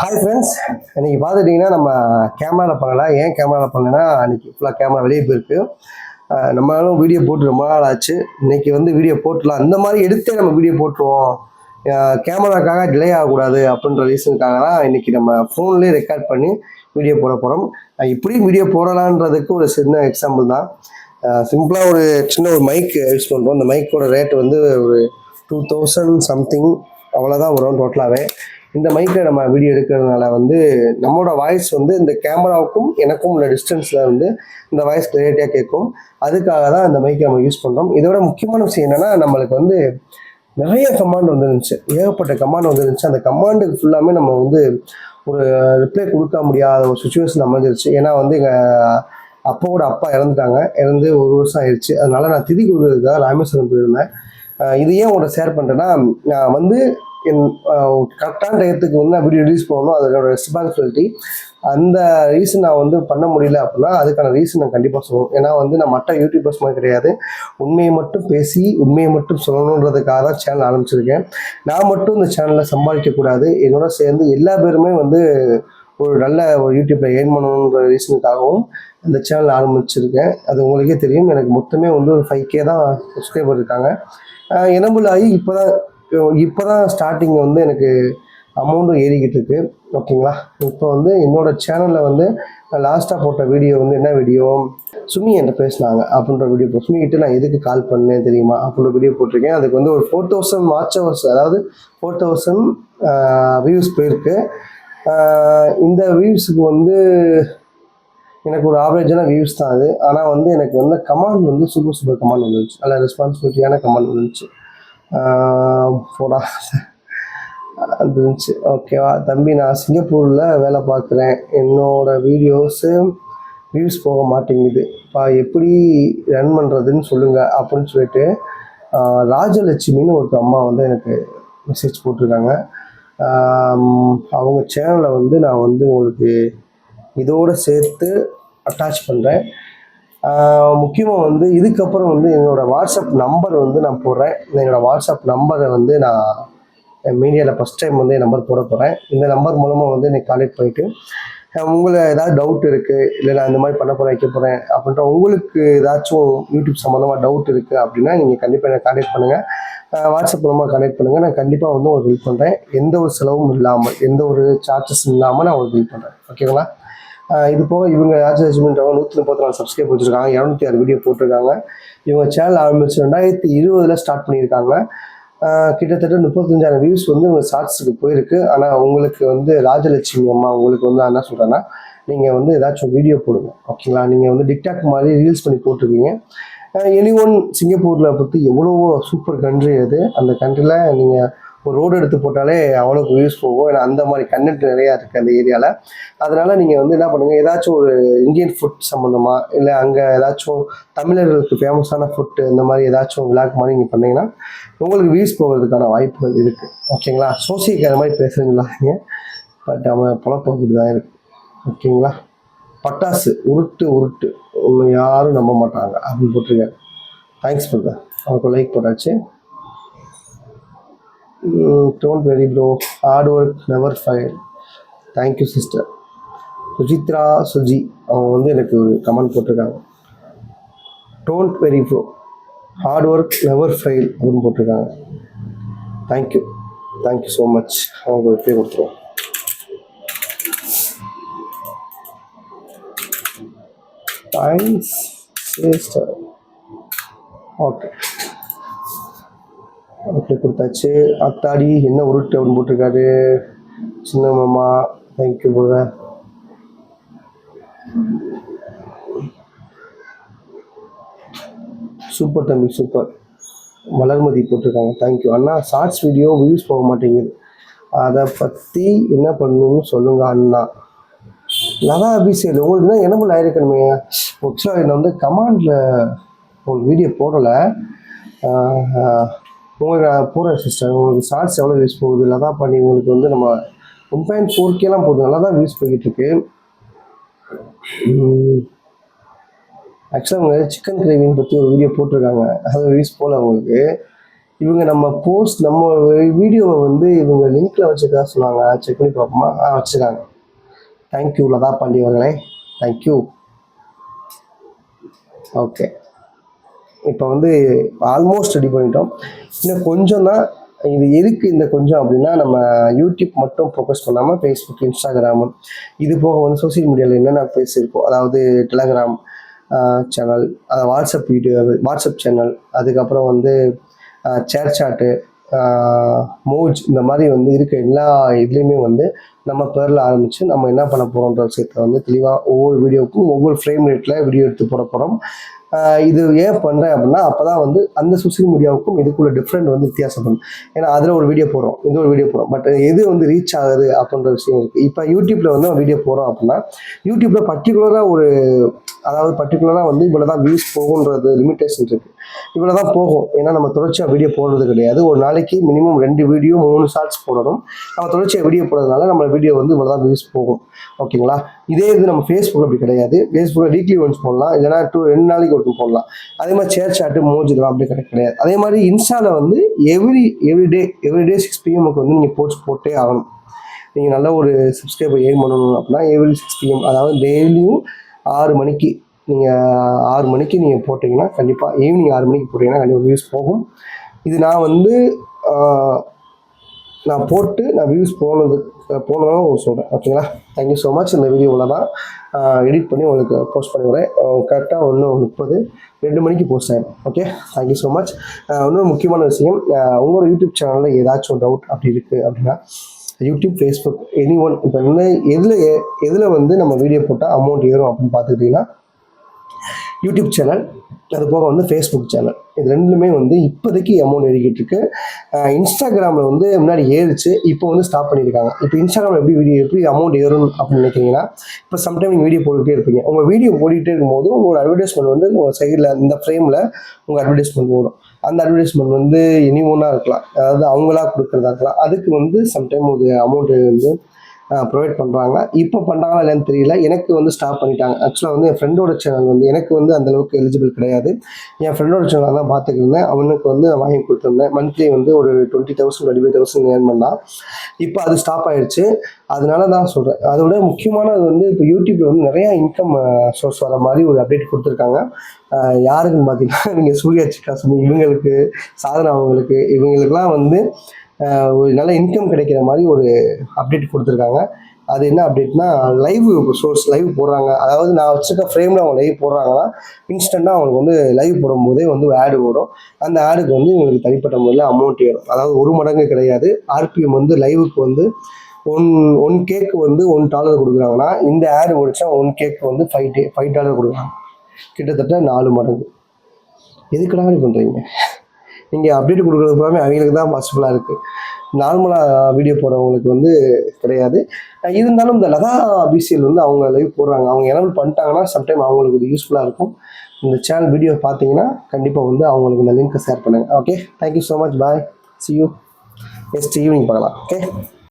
Hi friends இன்னைக்கு பார்த்துட்டிங்கன்னா நம்ம கேமராவில் பண்ணலாம் ஏன் கேமராவில் பண்ணேன்னா அன்றைக்கி ஃபுல்லாக கேமரா வெளியே போயிருக்கு. நம்மளாலும் வீடியோ போட்டு ரொம்ப நாள் ஆச்சு. இன்னைக்கு வந்து வீடியோ போட்டலாம் இந்த மாதிரி எடுத்தே நம்ம வீடியோ போட்டுருவோம். கேமராக்காக டிலே ஆகக்கூடாது அப்படின்ற ரீசனுக்காக தான் இன்றைக்கி நம்ம ஃபோன்லேயே ரெக்கார்ட் பண்ணி வீடியோ போட போகிறோம் இப்படியும் வீடியோ போடலான்றதுக்கு ஒரு சின்ன எக்ஸாம்பிள் தான். சிம்பிளாக ஒரு சின்ன ஒரு மைக் யூஸ் பண்ணுறோம் அந்த மைக்கோட ரேட் வந்து ஒரு டூ தௌசண்ட் சம்திங் அவ்வளோதான் வரும் டோட்டலாகவே இந்த மைக்கில் நம்ம வீடியோ எடுக்கிறதுனால வந்து நம்மளோட வாய்ஸ் வந்து இந்த கேமராவுக்கும் எனக்கும் உள்ள டிஸ்டன்ஸில் வந்து இந்த வாய்ஸ் கிளியரிட்டியாக கேட்கும். அதுக்காக தான் இந்த மைக்கை நம்ம யூஸ் பண்ணுறோம் இதோட முக்கியமான விஷயம் என்னென்னா நம்மளுக்கு வந்து நிறைய கமாண்ட் வந்துருந்துச்சு. ஏகப்பட்ட கமாண்ட் வந்துருந்துச்சு. அந்த கமாண்டுக்கு ஃபுல்லாமே நம்ம வந்து ஒரு ரிப்ளை கொடுக்க முடியாத ஒரு சுச்சுவேஷன் அமைஞ்சிருச்சு. ஏன்னா வந்து எங்கள் அப்பாவோட அப்பா இறந்துட்டாங்க. இறந்து ஒரு வருஷம் ஆயிடுச்சு. அதனால நான் திதி கொடுக்குறதுக்காக ராமேஸ்வரம் போயிருந்தேன். இது ஏன் உங்கள்கிட்ட ஷேர் பண்ணுறேன்னா நான் வந்து என் கரெக்டான டயத்துக்கு வந்து நான் வீடியோ ரிலீஸ் பண்ணணும். அதோட ரெஸ்பான்சிபிலிட்டி அந்த ரீசன் நான் வந்து பண்ண முடியல அப்படின்னா அதுக்கான ரீசன் நான் கண்டிப்பாக சொல்லணும். ஏன்னா வந்து நான் மற்ற யூடியூபர்ஸ் மாதிரி கிடையாது. உண்மையை மட்டும் பேசி உண்மையை மட்டும் சொல்லணுன்றதுக்காக தான் சேனல் ஆரம்பிச்சிருக்கேன். நான் மட்டும் இந்த சேனலில் சம்பாதிக்கக்கூடாது என்னோட சேர்ந்து எல்லா பேருமே வந்து ஒரு நல்ல ஒரு யூடியூப்பில் ஏர்ன் பண்ணணுன்ற ரீசனுக்காகவும் இந்த சேனல் ஆரம்பிச்சிருக்கேன். அது உங்களுக்கே தெரியும். எனக்கு மொத்தமே வந்து ஒரு ஃபைவ் கே தான் சப்ஸ்கிரைபர் இருக்காங்க. எனபிள் ஆகி இப்போ தான் இப்போ தான் ஸ்டார்டிங் வந்து எனக்கு அமௌண்ட்டும் ஏறிக்கிட்டு இருக்கு. ஓகேங்களா இப்போ வந்து என்னோட சேனலில் வந்து லாஸ்ட்டாக போட்ட வீடியோ வந்து என்ன வீடியோ சுமி என்கிட்ட பேசினாங்க அப்படின்ற வீடியோ சுமி கிட்ட நான் எதுக்கு கால் பண்ணேன் தெரியுமா? அப்படின்ற வீடியோ போட்டிருக்கேன். அதுக்கு வந்து ஒரு ஃபோர் தௌசண்ட் வாட்ச் ஹவர்ஸ் அதாவது ஃபோர் தௌசண்ட் வியூஸ் போயிருக்கு. இந்த வியூஸுக்கு வந்து எனக்கு ஒரு ஆவரேஜான வியூஸ் தான் அது. ஆனால் வந்து எனக்கு வந்து கமாண்ட் வந்து சூப்பர் சூப்பர் கமாண்ட் வந்துருச்சு. நல்ல ரெஸ்பான்சிபிலிட்டியான கமாண்ட் வந்துருச்சு. போடா. அது இருந்துச்சு ஓகேவா தம்பி நான் சிங்கப்பூரில் வேலை பார்க்குறேன். என்னோட வீடியோஸு வியூஸ் போக மாட்டேங்குது. பா எப்படி ரன் பண்ணுறதுன்னு சொல்லுங்கள் அப்படின்னு சொல்லிட்டு ராஜலட்சுமின்னு ஒரு அம்மா வந்து எனக்கு மெசேஜ் போட்டிருக்காங்க. அவங்க சேனலை வந்து நான் வந்து உங்களுக்கு இதோடு சேர்த்து அட்டாச் பண்ணுறேன் முக்கியமாக வந்து இதுக்கப்புறம் வந்து என்னோடய வாட்ஸ்அப் நம்பர் வந்து நான் போடுறேன். என்னோடய வாட்ஸ்அப் நம்பரை வந்து நான் மீடியாவில் ஃபஸ்ட் டைம் வந்து என் நம்பர் போட போகிறேன் இந்த நம்பர் மூலமாக வந்து எனக்கு கான்டெக்ட் பண்ணிவிட்டு உங்களை ஏதாவது டவுட் இருக்குது இல்லை நான் இந்த மாதிரி பண்ண போகிறேன் வைக்க போகிறேன் அப்படின்ற உங்களுக்கு ஏதாச்சும் யூடியூப் சம்மந்தமாக டவுட் இருக்குது அப்படின்னா நீங்கள் கண்டிப்பாக என்னை கான்டெக்ட் பண்ணுங்கள் வாட்ஸ்அப் மூலமாக கனெக்ட் பண்ணுங்கள் நான் கண்டிப்பாக வந்து உங்களுக்கு ஹெல்ப் பண்ணுறேன் எந்த ஒரு செலவும் இல்லாமல் எந்த ஒரு சார்ஜஸ் இல்லாமல் நான் உங்களுக்கு ஹெல்ப் பண்ணுறேன் ஓகேங்களா இது போக இவங்க ராஜலட்சுமின்றவங்க நூற்றி முப்பத்தி நாலு சப்ஸ்கிரைப் வச்சுருக்காங்க. இரநூத்தி ஆறு வீடியோ போட்டிருக்காங்க. இவங்க சேனல் ஆரம்பிச்சு ரெண்டாயிரத்தி இருபதில் ஸ்டார்ட் பண்ணியிருக்காங்க. கிட்டத்தட்ட முப்பத்தஞ்சாயிரம் வியூஸ் வந்து உங்கள் ஷார்ட்ஸுக்கு போயிருக்கு. ஆனால் உங்களுக்கு வந்து ராஜலட்சுமி அம்மா உங்களுக்கு வந்து என்ன சொல்கிறேன்னா நீங்கள் வந்து ஏதாச்சும் வீடியோ போடுங்க. ஓகேங்களா நீங்கள் வந்து டிக்டாக் மாதிரி ரீல்ஸ் பண்ணி போட்டிருக்கீங்க. எனி ஒன் சிங்கப்பூரில் பற்றி எவ்வளவோ சூப்பர் கண்ட்ரி அது. அந்த கண்ட்ரியில் நீங்கள் ஒரு ரோடு எடுத்து போட்டாலே அவ்வளோக்கு யூஸ் போகும். ஏன்னா அந்த மாதிரி கண்டென்ட் நிறையா இருக்குது அந்த ஏரியாவில் அதனால் நீங்கள் வந்து என்ன பண்ணுங்கள் ஏதாச்சும் ஒரு இந்தியன் ஃபுட் சம்மந்தமாக இல்லை அங்கே ஏதாச்சும் தமிழர்களுக்கு ஃபேமஸான ஃபுட்டு இந்த மாதிரி ஏதாச்சும் விளாக் மாதிரி நீங்கள் பண்ணீங்கன்னா உங்களுக்கு வியூஸ் போகிறதுக்கான வாய்ப்புகள் இருக்குது ஓகேங்களா சோசியக்கு அந்த மாதிரி பேசுறீங்களாங்க பட் அவன் பொழப்பு தான் இருக்குது ஓகேங்களா பட்டாசு உருட்டு உருட்டு. யாரும் நம்ப மாட்டாங்க அப்படின்னு போட்டிருக்கேன் தேங்க்ஸ் பண்ணுறேன் அவருக்கு லைக் போட்டாச்சு. Don't worry bro hard work never fail thank you sister Sujithra Suji அவங்க வந்து எனக்கு கமெண்ட் போட்டிருக்காங்க. Don't worry bro hard work never fail அப்படின்னு போட்டிருக்காங்க. தேங்க்யூ தேங்க்யூ ஸோ மச் அவங்க ஒரு பேர் கொடுத்துருவோம். தேங்க்ஸ் ஓகே ஓகே கொடுத்தாச்சு. அத்தாடி என்ன உருட்டு அப்படின்னு போட்டிருக்காரு. சின்ன மாமா தேங்க்யூ பிரதர் சூப்பர் தம்பி சூப்பர் வளர்மதி போட்டிருக்காங்க. தேங்க்யூ அண்ணா ஷார்ட்ஸ் வீடியோ வியூஸ் போக மாட்டேங்குது. அதை பற்றி என்ன பண்ணணும்னு சொல்லுங்க அண்ணா. லதா அபிஷேக் உங்களுக்கு தான் எனபிள் ஆயிருக்கணுமே. ஆக்சுவலாக இதில் வந்து கமாண்டில் உங்களுக்கு வீடியோ போடலை. உங்களுக்கு பூரா சிஸ்டர் உங்களுக்கு ஷார்ட்ஸ் எவ்வளோ யூஸ் போகுது? லதா பண்ணி உங்களுக்கு வந்து நம்ம ஒன் பாயிண்ட் ஃபோர் கேலாம் போகுது. நல்லா தான் யூஸ் போய்கிட்டு இருக்கு ஆக்சுவலாக அவங்க சிக்கன் கிரேவின்னு பற்றி ஒரு வீடியோ போட்டிருக்காங்க. அது யூஸ் போகல அவங்களுக்கு. இவங்க நம்ம போஸ்ட் நம்ம வீடியோவை வந்து இவங்க லிங்க்ல வச்சுக்கா சொன்னாங்க. செக் பண்ணி பார்ப்போமா ஆ வச்சுருக்காங்க. தேங்க்யூ லதா பாண்டி அவர்களே. தேங்க்யூ ஓகே இப்போ வந்து ஆல்மோஸ்ட் ரெடி பண்ணிட்டோம். இன்னும் கொஞ்சம் தான் இது எதுக்கு இந்த கொஞ்சம் அப்படின்னா நம்ம யூடியூப் மட்டும் ஃபோக்கஸ் பண்ணாமல் ஃபேஸ்புக் இன்ஸ்டாகிராமு இது போக வந்து சோஷியல் மீடியாவில் என்னென்ன பேசியிருக்கோம் அதாவது டெலகிராம் சேனல் அதை வாட்ஸ்அப் வீடியோ வாட்ஸ்அப் சேனல் அதுக்கப்புறம் வந்து சேர் சாட்டு மோஜ் இந்த மாதிரி வந்து இருக்க எல்லா இதுலேயுமே வந்து நம்ம பேரில் ஆரம்பித்து நம்ம என்ன பண்ண போகிறோன்ற விஷயத்தை வந்து தெளிவாக ஒவ்வொரு வீடியோவுக்கும் ஒவ்வொரு ஃப்ரேம் ரேட்டில் வீடியோ எடுத்து போட போகிறோம் இது ஏன் பண்ணுறேன் அப்படின்னா அப்போ தான் வந்து அந்த சோஷியல் மீடியாவுக்கும் இதுக்குள்ள டிஃப்ரெண்ட் வந்து வித்தியாசப்படும் ஏன்னா அதில் ஒரு வீடியோ போடுறோம் இது ஒரு வீடியோ போடுறோம். பட் எது வந்து ரீச் ஆகுது அப்படின்ற விஷயம் இருக்குது இப்போ யூடியூப்பில் வந்து வீடியோ போடுறோம் அப்படின்னா யூடியூப்பில் பர்டிகுலராக ஒரு அதாவது பர்டிகுலராக வந்து இவ்வளோ தான் வியூஸ் போகுன்றது லிமிட்டேஷன் இருக்குது இவ்வளோ தான் போகும். ஏன்னா நம்ம தொடர்ச்சியாக வீடியோ போடுறது கிடையாது. ஒரு நாளைக்கு மினிமம் ரெண்டு வீடியோ மூணு ஷார்ட்ஸ் போடணும். நம்ம தொடர்ச்சியாக வீடியோ போடுறதுனால நம்ம வீடியோ வந்து இவ்வளோ தான் வியூஸ் போகும் ஓகேங்களா இதே இது நம்ம ஃபேஸ்புக் அப்படி கிடையாது. ஃபேஸ்புக்கில் வீக்லி ஒன்ஸ் போடலாம். இல்லைனா டூ ரெண்டு நாளைக்கு ஒரு போடலாம். அதே மாதிரி சேர் சாட்டு மோஜ் இதெல்லாம் அப்படி கிடையாது கிடையாது. அதே மாதிரி இன்ஸ்டாவில் வந்து எவ்ரி எவ்ரிடே எவ்ரிடே சிக்ஸ் பிஎம்க்கு வந்து நீங்கள் போஸ்ட் போட்டே ஆகணும். நீங்கள் நல்ல ஒரு சப்ஸ்கிரைபர் ஏன் பண்ணணும் அப்படின்னா எவ்ரி சிக்ஸ் பிஎம் அதாவது டெய்லியும் ஆறு மணிக்கு நீங்கள் ஆறு மணிக்கு நீங்கள் போட்டிங்கன்னா கண்டிப்பாக ஈவினிங் ஆறு மணிக்கு போட்டிங்கன்னா கண்டிப்பாக வியூஸ் போகும். இது நான் வந்து நான் போட்டு நான் வியூஸ் போனது போனதாக உங்களுக்கு சொல்கிறேன் ஓகேங்களா தேங்க்யூ ஸோ மச் இந்த வீடியோவில் தான் எடிட் பண்ணி உங்களுக்கு போஸ்ட் பண்ணிவிடுறேன். கரெக்டாக ஒன்று முப்பது ரெண்டு மணிக்கு போஸ்ட் ஆகிடும் ஓகே தேங்க்யூ ஸோ மச் இன்னொரு முக்கியமான விஷயம் உங்களோட யூடியூப் சேனலில் ஏதாச்சும் டவுட் அப்படி இருக்குது அப்படின்னா யூடியூப் ஃபேஸ்புக் எனி ஒன் இப்போ என்ன எதில் எதில் வந்து நம்ம வீடியோ போட்டால் அமௌண்ட் ஏறும் அப்படின்னு பார்த்துக்கிட்டிங்கன்னா யூடியூப் சேனல் அது போக வந்து ஃபேஸ்புக் சேனல். இது ரெண்டுமே வந்து இப்போதைக்கு அமௌண்ட் ஏறிக்கிட்டு இருக்கு. இன்ஸ்டாகிராமில் வந்து முன்னாடி ஏறிச்சு இப்போ வந்து ஸ்டாப் பண்ணியிருக்காங்க. இப்போ இன்ஸ்டாகிராமில் எப்படி வீடியோ எப்படி அமௌண்ட் ஏறும் அப்படின்னு நினைக்கிறீங்கன்னா இப்போ சம்டைம் நீங்கள் வீடியோ போட்டுக்கிட்டே இருப்பீங்க. உங்கள் வீடியோ போட்டுகிட்டே இருக்கும்போது உங்களோட அட்வர்டைஸ்மெண்ட் வந்து உங்கள் சைடில் இந்த ஃப்ரேமில் உங்கள் அட்வர்டைஸ்மெண்ட் ஓடும். அந்த அட்வர்டைஸ்மெண்ட் வந்து எனி ஒன்றா இருக்கலாம். அதாவது அவங்களா கொடுக்குறதா இருக்கலாம். அதுக்கு வந்து சம்டைம் ஒரு அமௌண்ட்டு வந்து ப்ரொவைட் பண்ணுறாங்க இப்போ பண்ணுறாங்களா இல்லைன்னு தெரியல. எனக்கு வந்து ஸ்டாப் பண்ணிட்டாங்க. ஆக்சுவலாக வந்து என் ஃப்ரெண்டோட சேனல் வந்து எனக்கு வந்து அந்தளவுக்கு எலிஜிபிள் கிடையாது. என் ஃப்ரெண்டோட சேனல் தான் பார்த்துக்கிருந்தேன். அவனுக்கு வந்து நான் வாங்கி கொடுத்துருந்தேன். மந்த்லி வந்து ஒரு twenty thousand twenty five thousand earn பண்ணால் இப்போ அது ஸ்டாப் ஆயிடுச்சு அதனால தான் சொல்கிறேன் அதோட முக்கியமானது வந்து இப்போ யூடியூப்ல வந்து நிறையா இன்கம் சோர்ஸ் வர மாதிரி ஒரு அப்டேட் கொடுத்துருக்காங்க. யாருக்குன்னு பார்த்தீங்கன்னா நீங்கள் சூர்யா சிக்காசம் இவங்களுக்கு சாதனா அவங்களுக்கு இவங்களுக்குலாம் வந்து ஒரு நல்ல இன்கம் கிடைக்கிற மாதிரி ஒரு அப்டேட் கொடுத்துருக்காங்க. அது என்ன அப்டேட்னா லைவ் சோர்ஸ் லைவ் போடுறாங்க. அதாவது நான் வச்சுருக்க ஃப்ரேமில் அவங்க லைவ் போடுறாங்கன்னா இன்ஸ்டண்ட்டாக அவங்களுக்கு வந்து லைவ் போடும்போதே வந்து ஆடு ஓடும். அந்த ஆடுக்கு வந்து இவங்களுக்கு தனிப்பட்ட முறையில் அமௌண்ட் ஏறும். அதாவது ஒரு மடங்கு கிடையாது. ஆர்பிஎம் வந்து லைவுக்கு வந்து ஒன் ஒன் கேக்கு வந்து ஒன் டாலர் கொடுக்குறாங்கன்னா இந்த ஆடு முடிச்சா ஒன் கேக்கு வந்து ஃபைவ் டே ஃபைவ் டாலர் கொடுக்குறாங்க. கிட்டத்தட்ட நாலு மடங்கு. எதுக்குடா பண்ணுறீங்க நீங்கள் அப்டேட் கொடுக்குறது பூராமே அவங்களுக்கு தான் பாசிபிளாக இருக்குது நார்மலாக வீடியோ போடுறவங்களுக்கு வந்து கிடையாது. இருந்தாலும் இந்த லதா பிசிஎல் வந்து அவங்க லைவ் போடுறாங்க. அவங்க எனபிள் பண்ணிட்டாங்கன்னா சம்டைம் அவங்களுக்கு இது யூஸ்ஃபுல்லாக இருக்கும். இந்த சேனல் வீடியோ பார்த்தீங்கன்னா கண்டிப்பாக வந்து அவங்களுக்கு இந்த லிங்க்கை ஷேர் பண்ணுங்கள் okay thank you so much bye see you next evening பார்க்கலாம். ஓகே